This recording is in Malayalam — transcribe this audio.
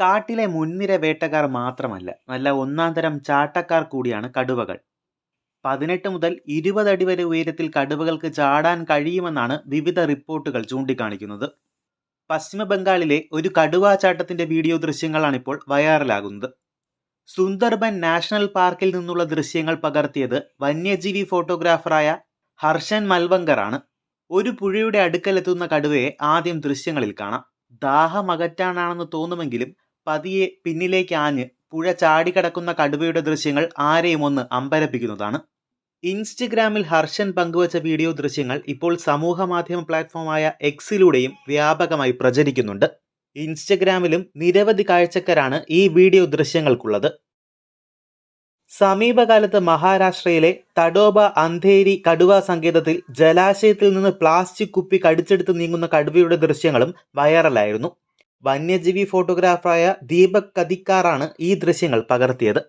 കാട്ടിലെ മുൻനിര വേട്ടക്കാർ മാത്രമല്ല നല്ല ഒന്നാം തരം ചാട്ടക്കാർ കൂടിയാണ് കടുവകൾ. പതിനെട്ട് മുതൽ ഇരുപത് അടി വരെ ഉയരത്തിൽ കടുവകൾക്ക് ചാടാൻ കഴിയുമെന്നാണ് വിവിധ റിപ്പോർട്ടുകൾ ചൂണ്ടിക്കാണിക്കുന്നത്. പശ്ചിമ ബംഗാളിലെ ഒരു കടുവാചാട്ടത്തിന്റെ വീഡിയോ ദൃശ്യങ്ങളാണിപ്പോൾ വൈറലാകുന്നത്. സുന്ദർബൻ നാഷണൽ പാർക്കിൽ നിന്നുള്ള ദൃശ്യങ്ങൾ പകർത്തിയത് വന്യജീവി ഫോട്ടോഗ്രാഫറായ ഹർഷൻ മൽവങ്കറാണ്. ഒരു പുഴയുടെ അടുക്കലെത്തുന്ന കടുവയെ ആദ്യം ദൃശ്യങ്ങളിൽ കാണാം. ദാഹം അകറ്റാനാണെന്ന് തോന്നുമെങ്കിലും പതിയെ പിന്നിലേക്ക് ആഞ്ഞ് പുഴ ചാടിക്കടക്കുന്ന കടുവയുടെ ദൃശ്യങ്ങൾ ആരെയും ഒന്ന് അമ്പരപ്പിക്കുന്നതാണ്. ഇൻസ്റ്റഗ്രാമിൽ ഹർഷൻ പങ്കുവച്ച വീഡിയോ ദൃശ്യങ്ങൾ ഇപ്പോൾ സമൂഹ മാധ്യമ പ്ലാറ്റ്ഫോമായ എക്സിലൂടെയും വ്യാപകമായി പ്രചരിക്കുന്നുണ്ട്. ഇൻസ്റ്റഗ്രാമിലും നിരവധി കാഴ്ചക്കാരാണ് ഈ വീഡിയോ ദൃശ്യങ്ങൾക്കുള്ളത്. സമീപകാലത്ത് മഹാരാഷ്ട്രയിലെ തഡോബ അന്ധേരി കടുവ സങ്കേതത്തിൽ ജലാശയത്തിൽ നിന്ന് പ്ലാസ്റ്റിക് കുപ്പി കടിച്ചെടുത്ത് നീങ്ങുന്ന കടുവയുടെ ദൃശ്യങ്ങളും വൈറലായിരുന്നു. വന്യജീവി ഫോട്ടോഗ്രാഫറായ ദീപക് കതിക്കാറാണ് ഈ ദൃശ്യങ്ങൾ പകർത്തിയത്.